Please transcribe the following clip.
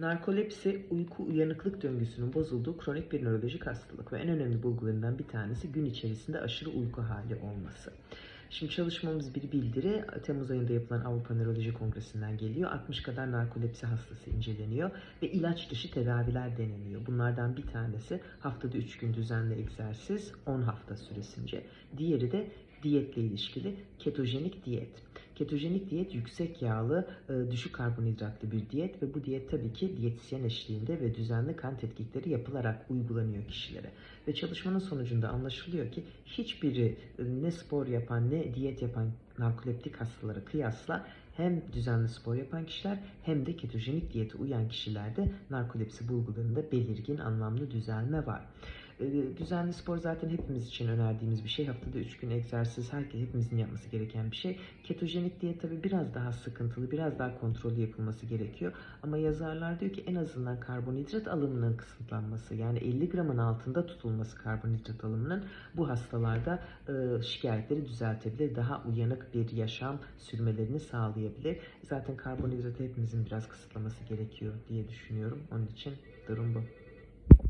Narkolepsi uyku uyanıklık döngüsünün bozulduğu kronik bir nörolojik hastalık ve en önemli bulgularından bir tanesi gün içerisinde aşırı uyku hali olması. Şimdi çalışmamız bir bildiri Temmuz ayında yapılan Avrupa Nöroloji Kongresi'nden geliyor. 60 kadar narkolepsi hastası inceleniyor ve ilaç dışı tedaviler deneniyor. Bunlardan bir tanesi haftada 3 gün düzenli egzersiz 10 hafta süresince. Diğeri de diyetle ilişkili ketojenik diyet. Ketojenik diyet yüksek yağlı, e, düşük karbonhidratlı bir diyet ve bu diyet tabii ki diyetisyen eşliğinde ve düzenli kan tetkikleri yapılarak uygulanıyor kişilere. Ve çalışmanın sonucunda anlaşılıyor ki hiçbiri e, ne spor yapan ne diyet yapan narkoleptik hastalara kıyasla hem düzenli spor yapan kişiler hem de ketojenik diyete uyan kişilerde narkolepsi bulgularında belirgin anlamlı düzelme var. Ee, Düzenli spor zaten hepimiz için önerdiğimiz bir şey. Haftada 3 gün egzersiz herkes hepimizin yapması gereken bir şey. Ketojenik diyet tabii biraz daha sıkıntılı, biraz daha kontrollü yapılması gerekiyor. Ama yazarlar diyor ki en azından karbonhidrat alımının kısıtlanması yani 50 gramın altında tutulması karbonhidrat alımının bu hastalarda e, şikayetleri düzeltebilir. Daha uyanık bir yaşam sürmelerini sağlayabilir. Zaten karbonhidratı hepimizin biraz kısıtlaması gerekiyor diye düşünüyorum. Onun için durum bu.